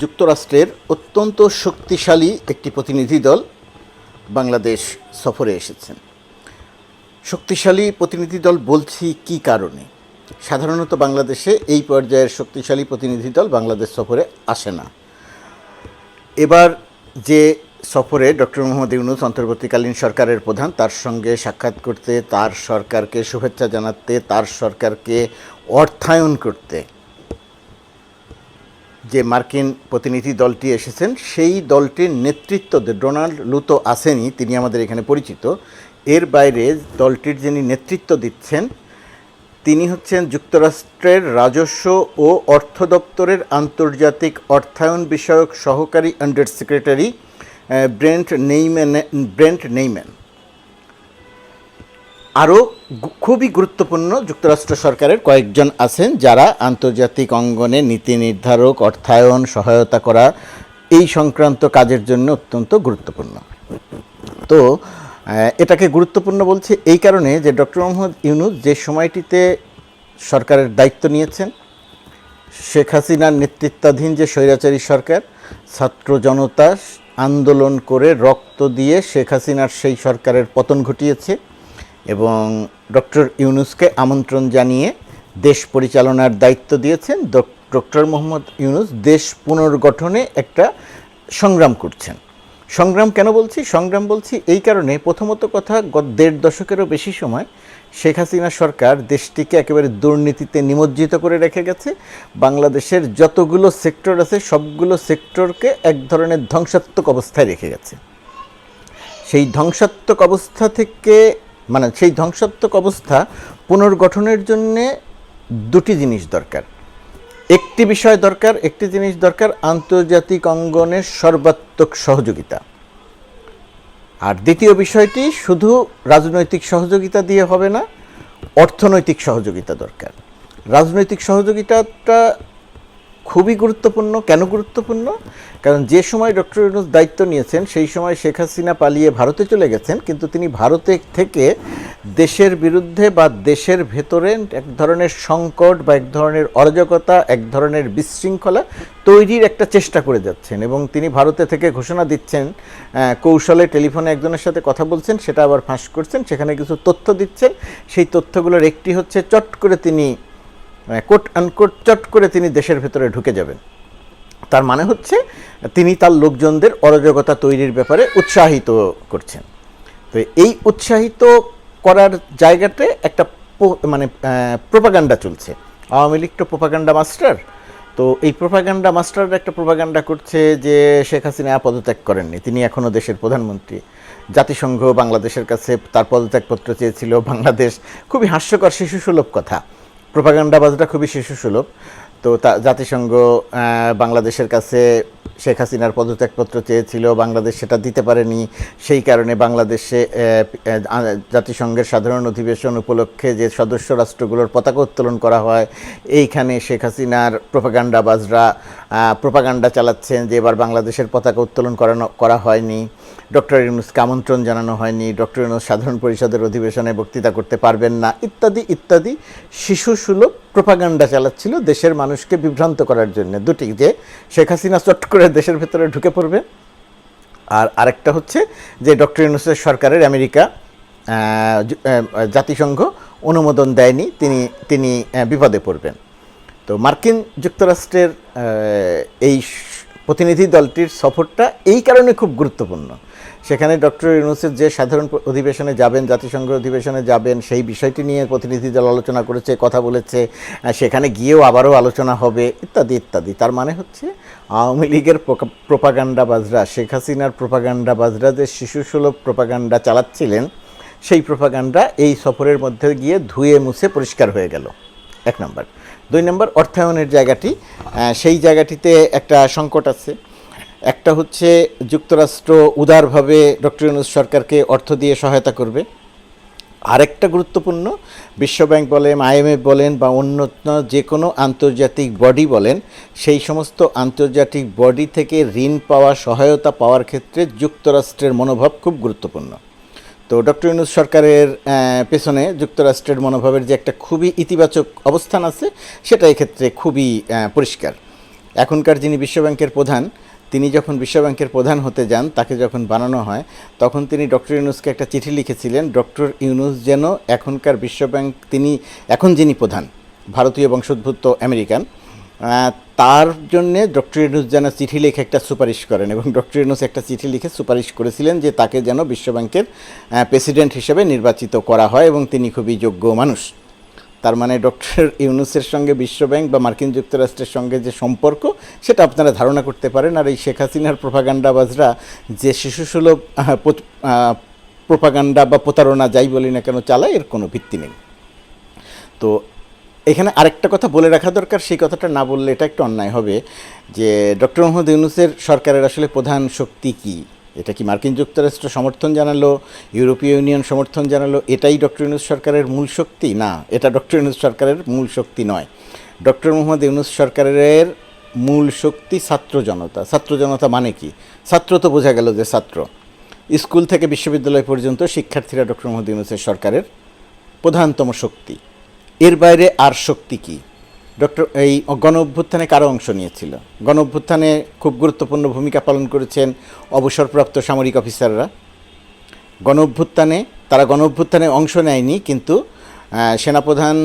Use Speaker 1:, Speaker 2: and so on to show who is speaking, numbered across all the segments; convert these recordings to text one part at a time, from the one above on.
Speaker 1: যুক্তরাষ্ট্রের অত্যন্ত শক্তিশালী একটি প্রতিনিধি দল বাংলাদেশ সফরে এসেছেন। শক্তিশালী প্রতিনিধি দল বলছি কি কারণে? সাধারণত বাংলাদেশে এই পর্যায়ের শক্তিশালী প্রতিনিধি দল বাংলাদেশ সফরে আসে না। এবার যে সফরে ডক্টর মোহাম্মদ ইউনুস অন্তর্বর্তীকালীন সরকারের প্রধান, তার সঙ্গে সাক্ষাৎ করতে, তার সরকারকে শুভেচ্ছা জানাতে, তার সরকারকে অর্থায়ন করতে যে মার্কিন প্রতিনিধি দলটি এসেছেন, সেই দলটির নেতৃত্ব ডোনাল্ড লুতো আসেনি তিনি আমাদের এখানে পরিচিত। এর বাইরে দলটির যিনি নেতৃত্ব দিচ্ছেন, তিনি হচ্ছেন যুক্তরাষ্ট্রের রাজস্ব ও অর্থ দপ্তরের আন্তর্জাতিক অর্থায়ন বিষয়ক সহকারী under secretary Brent Neiman Brent Neiman. আরও খুবই গুরুত্বপূর্ণ যুক্তরাষ্ট্র সরকারের কয়েকজন আছেন যারা আন্তর্জাতিক অঙ্গনে নীতি নির্ধারক, অর্থায়ন, সহায়তা করা এই সংক্রান্ত কাজের জন্য অত্যন্ত গুরুত্বপূর্ণ। তো এটাকে গুরুত্বপূর্ণ বলছে এই কারণে যে ডক্টর মোহাম্মদ ইউনুস যে সময়টিতে সরকারের দায়িত্ব নিয়েছেন, শেখ হাসিনার নেতৃত্বাধীন যে স্বৈরাচারী সরকার, ছাত্র জনতা আন্দোলন করে রক্ত দিয়ে শেখ হাসিনার সেই সরকারের পতন ঘটিয়েছে। এবং ডক্টর ইউনুসকে আমন্ত্রণ জানিয়ে দেশ পরিচালনার দায়িত্ব দিয়েছেন ডক্টর মোহাম্মদ ইউনুস দেশ পুনর্গঠনে একটা সংগ্রাম করছেন। সংগ্রাম কেন বলছি? সংগ্রাম বলছি এই কারণে প্রথমত কথা গত দেড় দশকেরও বেশি সময় শেখ হাসিনা সরকার দেশটিকে একেবারে দুর্নীতিতে নিমজ্জিত করে রেখে গেছে। বাংলাদেশের যতগুলো সেক্টর আছে সবগুলো সেক্টরকে এক ধরনের ধ্বংসাত্মক অবস্থায় রেখে গেছে। সেই ধ্বংসাত্মক অবস্থা থেকে মানে সেই ধ্বংসাত্মক অবস্থা পুনর্গঠনের জন্যে দুটি জিনিস দরকার। একটি বিষয় দরকার, একটি জিনিস দরকার, আন্তর্জাতিক অঙ্গনের সর্বাত্মক সহযোগিতা। আর দ্বিতীয় বিষয়টি শুধু রাজনৈতিক সহযোগিতা দিয়ে হবে না, অর্থনৈতিক সহযোগিতা দরকার। রাজনৈতিক সহযোগিতাটা খুবই গুরুত্বপূর্ণ, কেন গুরুত্বপূর্ণ? কারণ যে সময় ডক্টর ইউনুস দায়িত্ব নিয়েছেন, সেই সময় শেখ হাসিনা পালিয়ে ভারতে চলে গেছেন, কিন্তু তিনি ভারতে থেকে দেশের বিরুদ্ধে বা দেশের ভেতরে এক ধরনের সংকট বা এক ধরনের অরাজকতা, এক ধরনের বিশৃঙ্খলা তৈরির একটা চেষ্টা করে যাচ্ছেন এবং তিনি ভারতে থেকে ঘোষণা দিচ্ছেন কৌশলে টেলিফোনে একজনের সাথে কথা বলছেন, সেটা আবার ফাঁস করছেন, সেখানে কিছু তথ্য দিচ্ছেন। সেই তথ্যগুলোর একটি হচ্ছে, চট করে তিনি কোট আনকোট চট করে তিনি দেশের ভেতরে ঢুকে যাবেন। তার মানে হচ্ছে তিনি তার লোকজনদের অরাজকতা তৈরির ব্যাপারে উৎসাহিত করছেন। তো এই উৎসাহিত করার জায়গাতে একটা মানে প্রোপাগান্ডা চলছে। আওয়ামী লীগ তো প্রোপাগান্ডা মাস্টার তো এই প্রোপাগান্ডা মাস্টার একটা প্রোপাগান্ডা করছে যে শেখ হাসিনা পদত্যাগ করেননি। তিনি এখনও দেশের প্রধানমন্ত্রী। জাতিসংঘ বাংলাদেশের কাছে তার পদত্যাগপত্র চেয়েছিল। বাংলাদেশ খুবই হাস্যকর শিশুসুলভ কথা। প্রোপাগান্ডাবাজটা খুবই শিশুসুলভ তো তা জাতিসংঘ বাংলাদেশের কাছে শেখ হাসিনার পদত্যাগপত্র চেয়েছিল, বাংলাদেশ সেটা দিতে পারেনি। সেই কারণে বাংলাদেশে জাতিসংঘের সাধারণ অধিবেশন উপলক্ষে যে সদস্য রাষ্ট্রগুলোর পতাকা উত্তোলন করা হয়, এইখানে শেখ হাসিনার প্রোপাগান্ডাবাজরা প্রোপাগান্ডা চালাচ্ছেন যে এবার বাংলাদেশের পতাকা উত্তোলন করানো, করা হয়নি। ডক্টর ইউনুসকে আমন্ত্রণ জানানো হয়নি। ডক্টর ইউনুস সাধারণ পরিষদের অধিবেশনে বক্তৃতা করতে পারবেন না। ইত্যাদি ইত্যাদি। শিশুসুলভ প্রোপাগান্ডা চালাচ্ছিল দেশের মানুষকে বিভ্রান্ত করার জন্য। দুটি, যে শেখ হাসিনা চট করে দেশের ভেতরে ঢুকে পড়বে। আর আরেকটা হচ্ছে যে ডক্টর ইউনুসের সরকারের আমেরিকা জাতিসংঘ অনুমোদন দেয়নি, তিনি তিনি বিপদে পড়বেন। তো মার্কিন যুক্তরাষ্ট্রের এই প্রতিনিধি দলটির সফরটা এই কারণে খুব গুরুত্বপূর্ণ। সেখানে ডক্টর ইউনুসের যে সাধারণ অধিবেশনে যাবেন জাতিসংঘ অধিবেশনে যাবেন, সেই বিষয়টি নিয়ে প্রতিনিধি দল আলোচনা করেছে, কথা বলেছে সেখানে গিয়েও আবারও আলোচনা হবে, ইত্যাদি ইত্যাদি। তার মানে হচ্ছে আওয়ামী লীগের প্রোপাগান্ডাবাজরা, শেখ হাসিনার প্রোপাগান্ডাবাজরা যে শিশুসুলভ প্রোপাগান্ডা চালাচ্ছিলেন, সেই প্রোপাগান্ডা এই সফরের মধ্যে গিয়ে ধুয়ে মুছে পরিষ্কার হয়ে গেল। এক নম্বর। দুই নম্বর, অর্থায়নের জায়গাটি সেই জায়গাটিতে একটা সংকট আছে। একটা হচ্ছে যুক্তরাষ্ট্র উদারভাবে ডক্টর ইউনুস সরকারকে অর্থ দিয়ে সহায়তা করবে। আরেকটা গুরুত্বপূর্ণ বিশ্বব্যাংক বলেন আইএমএফ বলেন বা অন্য যে কোনো আন্তর্জাতিক বডি বলেন, সেই সমস্ত আন্তর্জাতিক বডি থেকে ঋণ পাওয়া, সহায়তা পাওয়ার ক্ষেত্রে যুক্তরাষ্ট্রের মনোভাব খুব গুরুত্বপূর্ণ। তো ডক্টর ইউনুস সরকারের পেছনে যুক্তরাষ্ট্রের মনোভাবের যে একটা খুবই ইতিবাচক অবস্থান আছে, সেটা এক্ষেত্রে খুবই পরিষ্কার। এখনকার যিনি বিশ্বব্যাংকের প্রধান তিনি যখন বিশ্বব্যাংকের প্রধান হতে যান, তাকে যখন বানানো হয়, তখন তিনি ডক্টর ইউনুসকে একটা চিঠি লিখেছিলেন, ডক্টর ইউনুস যেন এখনকার বিশ্বব্যাংক তিনি এখন যিনি প্রধান, ভারতীয় বংশোদ্ভূত আমেরিকান তার জন্যে ডক্টর ইউনুস যেন চিঠি লিখে একটা সুপারিশ করেন এবং ডক্টর ইউনুস একটা চিঠি লিখে সুপারিশ করেছিলেন যে তাকে যেন বিশ্বব্যাংকের প্রেসিডেন্ট হিসেবে নির্বাচিত করা হয় এবং তিনি খুবই যোগ্য মানুষ। তার মানে ডক্টর ইউনুসের সঙ্গে বিশ্বব্যাংক বা মার্কিন যুক্তরাষ্ট্রের সঙ্গে যে সম্পর্ক, সেটা আপনারা ধারণা করতে পারেন। আর এই শেখ হাসিনার প্রভাগান্ডাবাজরা যে শিশুসুলভ প্রোপাগান্ডা বা প্রতারণা যাই বলি না কেন চালায়, এর কোনো ভিত্তি নেই। তো এখানে আরেকটা কথা বলে রাখা দরকার, সেই কথাটা না বললে এটা একটু অন্যায় হবে যে ডক্টর মোহাম্মদ ইউনুসের সরকারের আসলে প্রধান শক্তি কি? এটা কি মার্কিন যুক্তরাষ্ট্র সমর্থন জানালো? ইউরোপীয় ইউনিয়ন সমর্থন জানালো? এটাই ডক্টর ইউনুস সরকারের মূল শক্তি? না, এটা ডক্টর ইউনুস সরকারের মূল শক্তি নয়। ডক্টর মোহাম্মদ ইউনুস সরকারের মূল শক্তি ছাত্র জনতা। ছাত্র জনতা মানে কি? ছাত্র তো বোঝা গেল যে ছাত্র। স্কুল থেকে বিশ্ববিদ্যালয় পর্যন্ত শিক্ষার্থীরা ডক্টর মোহাম্মদ ইউনুসের সরকারের প্রধানতম শক্তি। এর বাইরে আর শক্তি কি? ডক্টর, এই গণ অভ্যুত্থানে কারও অংশ নিয়েছিল? গণ অভ্যুত্থানে খুব গুরুত্বপূর্ণ ভূমিকা পালন করেছেন অবসরপ্রাপ্ত সামরিক অফিসাররা। গণ অভ্যুত্থানে, তারা গণ অভ্যুত্থানে অংশ নেয়নি, কিন্তু সেনাপ্রধান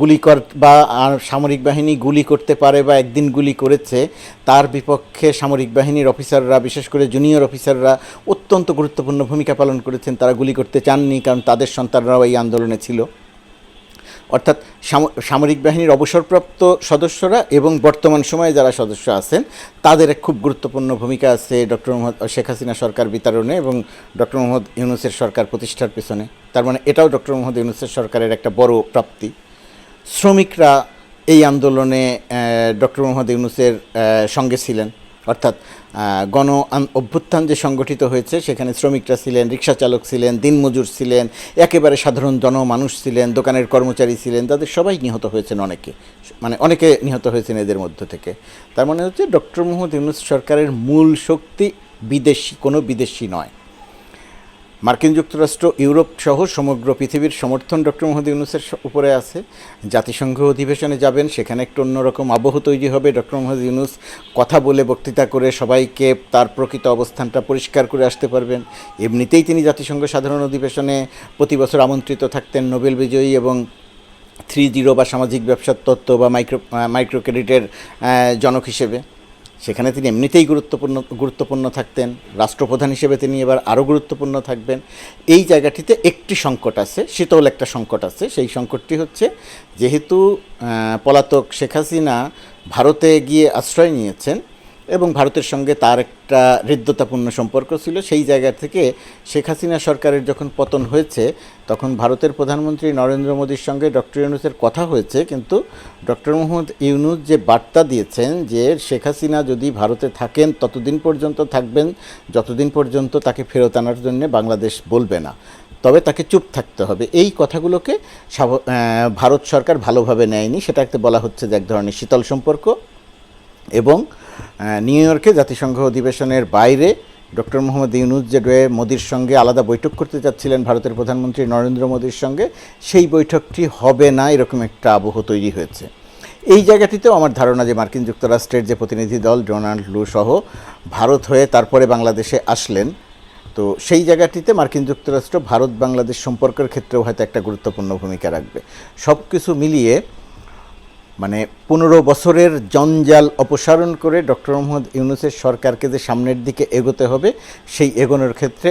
Speaker 1: গুলি কর, বা সামরিক বাহিনী গুলি করতে পারে বা একদিন গুলি করেছে, তার বিপক্ষে সামরিক বাহিনীর অফিসাররা, বিশেষ করে জুনিয়র অফিসাররা অত্যন্ত গুরুত্বপূর্ণ ভূমিকা পালন করেছেন। তারা গুলি করতে চাননি, কারণ তাদের সন্তানরাও এই আন্দোলনে ছিল। অর্থাৎ সাম- সামরিক বাহিনীর অবসরপ্রাপ্ত সদস্যরা এবং বর্তমান সময়ে যারা সদস্য আছেন, তাদের এক খুব গুরুত্বপূর্ণ ভূমিকা আছে ডক্টর মোহাম্মদ শেখ হাসিনা সরকার বিতরণে এবং ডক্টর মোহাম্মদ ইউনুসের সরকার প্রতিষ্ঠার পেছনে। তার মানে এটাও ডক্টর মোহাম্মদ ইউনুসের সরকারের একটা বড় প্রাপ্তি। শ্রমিকরা এই আন্দোলনে ডক্টর মোহাম্মদ ইউনুসের সঙ্গে ছিলেন। অর্থাৎ গণ অভ্যুত্থান যে সংগঠিত হয়েছে, সেখানে শ্রমিকরা ছিলেন রিক্সা চালক ছিলেন, দিনমজুর ছিলেন, একেবারে সাধারণ জনমানুষ ছিলেন, দোকানের কর্মচারী ছিলেন, তাদের সবাই নিহত হয়েছেন অনেকে। মানে অনেকে নিহত হয়েছেন এদের মধ্য থেকে। তার মানে হচ্ছে ডক্টর মোহাম্মদ ইউনুস সরকারের মূল শক্তি বিদেশি, কোনো বিদেশি নয়। মার্কিন যুক্তরাষ্ট্র, ইউরোপ সহ সমগ্র পৃথিবীর সমর্থন ডক্টর মোহাম্মদ ইউনুসের উপরে আছে। জাতিসংঘ অধিবেশনে যাবেন, সেখানে একটু অন্যরকম আবহ তৈরি হবে। ডক্টর মোহাম্মদ ইউনুস কথা বলে বক্তৃতা করে সবাইকে তার প্রকৃত অবস্থানটা পরিষ্কার করে আসতে পারবেন। এমনিতেই তিনি জাতিসংঘ সাধারণ অধিবেশনে প্রতি বছর আমন্ত্রিত থাকতেন নোবেল বিজয়ী এবং থ্রি জিরো বা সামাজিক ব্যবসার তত্ত্ব বা মাইক্রো মাইক্রো ক্রেডিটের জনক হিসেবে। সেখানে তিনি এমনিতেই গুরুত্বপূর্ণ গুরুত্বপূর্ণ থাকতেন। রাষ্ট্রপ্রধান হিসেবে তিনি এবার আরও গুরুত্বপূর্ণ থাকবেন। এই জায়গাটিতে একটি সংকট আছে, শীতল একটা সংকট আছে। সেই সংকটটি হচ্ছে যেহেতু পলাতক শেখ হাসিনা ভারতে গিয়ে আশ্রয় নিয়েছেন এবং ভারতের সঙ্গে তার একটা হৃদ্যতাপূর্ণ সম্পর্ক ছিল। সেই জায়গা থেকে শেখ হাসিনা সরকারের যখন পতন হয়েছে, তখন ভারতের প্রধানমন্ত্রী নরেন্দ্র মোদীর সঙ্গে ডক্টর ইউনুসের কথা হয়েছে। কিন্তু ডক্টর মোহাম্মদ ইউনুস যে বার্তা দিয়েছেন যে শেখ হাসিনা যদি ভারতে থাকেন, ততদিন পর্যন্ত থাকবেন, যতদিন পর্যন্ত তাকে ফেরত আনার জন্য বাংলাদেশ বলবে না। তবে তাকে চুপ থাকতে হবে। এই কথাগুলোকে ভারত সরকার ভালোভাবে নেয়নি। সেটাকে বলা হচ্ছে যে এক ধরনের শীতল সম্পর্ক এবং নিউ ইয়র্কে জাতিসংঘ অধিবেশনের বাইরে ডক্টর মোহাম্মদ ইউনুস যে মোদির সঙ্গে আলাদা বৈঠক করতে যাচ্ছিলেন ভারতের প্রধানমন্ত্রী নরেন্দ্র মোদীর সঙ্গে। সেই বৈঠকটি হবে না, এরকম একটা আবহ তৈরি হয়েছে। এই জায়গাটিতেও আমার ধারণা যে মার্কিন যুক্তরাষ্ট্রের যে প্রতিনিধি দল, ডোনাল্ড লু সহ ভারত হয়ে তারপরে বাংলাদেশে আসলেন। তো সেই জায়গাটিতে মার্কিন যুক্তরাষ্ট্র ভারত বাংলাদেশ সম্পর্কের ক্ষেত্রেও হয়তো একটা গুরুত্বপূর্ণ ভূমিকা রাখবে। সব কিছু মিলিয়ে মানে পনেরো বছরের জঞ্জাল অপসারণ করে ডক্টর মোহাম্মদ ইউনুসের সরকারকে যে সামনের দিকে এগোতে হবে, সেই এগোনোর ক্ষেত্রে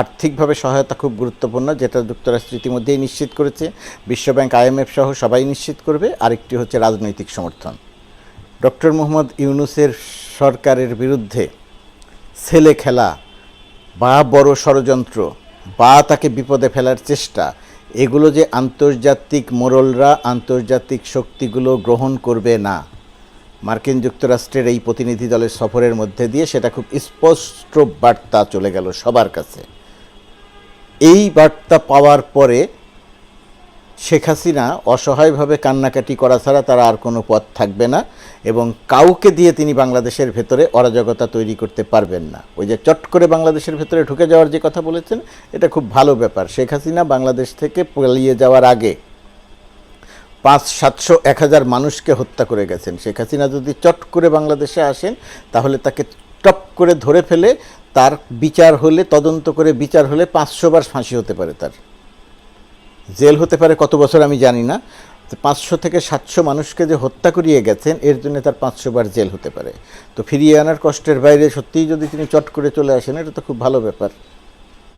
Speaker 1: আর্থিকভাবে সহায়তা খুব গুরুত্বপূর্ণ, যেটা যুক্তরাষ্ট্র ইতিমধ্যেই নিশ্চিত করেছে। বিশ্বব্যাংক আইএমএফ সহ সবাই নিশ্চিত করবে। আরেকটি হচ্ছে রাজনৈতিক সমর্থন। ডক্টর মোহাম্মদ ইউনুসের সরকারের বিরুদ্ধে ছেলে খেলা বা বড় ষড়যন্ত্র, বা তাকে বিপদে ফেলার চেষ্টা এগুলো যে আন্তর্জাতিক মোরলরা আন্তর্জাতিক শক্তিগুলো গ্রহণ করবে না। মার্কিন যুক্তরাষ্ট্রের এই প্রতিনিধি দলের সফরের মধ্যে দিয়ে সেটা খুব স্পষ্ট বার্তা চলে গেল সবার কাছে। এই বার্তা পাওয়ার পরে শেখ হাসিনা অসহায়ভাবে কান্নাকাটি করা ছাড়া তারা আর কোনো পথ থাকবে না এবং কাউকে দিয়ে তিনি বাংলাদেশের ভেতরে অরাজকতা তৈরি করতে পারবেন না। ওই যে চট করে বাংলাদেশের ভেতরে ঢুকে যাওয়ার যে কথা বলেছেন, এটা খুব ভালো ব্যাপার। শেখ হাসিনা বাংলাদেশ থেকে পালিয়ে যাওয়ার আগে পাঁচ, সাতশো, এক হাজার মানুষকে হত্যা করে গেছেন। শেখ হাসিনা যদি চট করে বাংলাদেশে আসেন, তাহলে তাকে টপ করে ধরে ফেলে তার বিচার হলে, তদন্ত করে বিচার হলে পাঁচশো বার ফাঁসি হতে পারে তার। জেল হতে পারে, কত বছর আমি জানি না পাঁচশো থেকে সাতশো মানুষকে যে হত্যা করিয়ে গেছেন, এর জন্য তার পাঁচশো বার জেল হতে পারে। তো ফিরিয়ে আনার কষ্টের বাইরে সত্যিই যদি তিনি চট করে চলে আসেন, এটা তো খুব ভালো ব্যাপার।